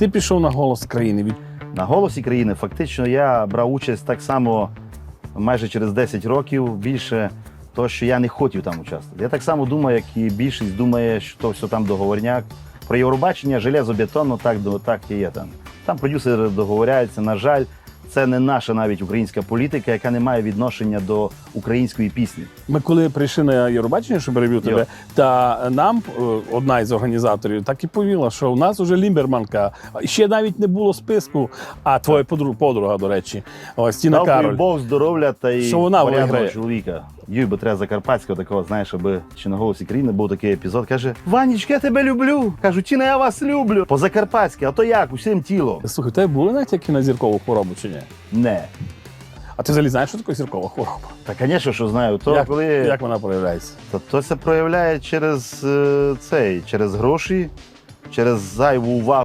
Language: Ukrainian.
Ти пішов на голос країни. На голосі країни фактично я брав участь так само майже через 10 років більше, того, що я не хотів там участвувати. Я так само думаю, як і більшість думає, що то все там договорняк. Про Євробачення железобетонно так, так і є там. Там продюсери договоряються. На жаль, це не наша навіть українська політика, яка не має відношення до української пісні. Ми коли прийшли на Євробачення, що перебив тебе, Йо. та нам е, одна із організаторів так і повіла, що у нас уже Лімберманка. Ще навіть не було списку, а твоя подруга, подруга до речі, ось Тіна Дав Кароль. Бог здоров'я та й Що вона виграє. чоловіка. Юй треба Закарпатського такого, знаєш, аби чи на голосі країни був такий епізод. Каже: Ванічка, я тебе люблю. Кажу, Тіна, я вас люблю. По Закарпатськи, а то як, усім тілом. Слухай, тебе були натяки на зіркову хворобу чи ні? Не. А ти взагалі знаєш, що таке зіркова хвороба? Та, звісно, що знаю, то як, коли як вона проявляється? то, то це проявляє через е, цей, через гроші, через зайву увагу.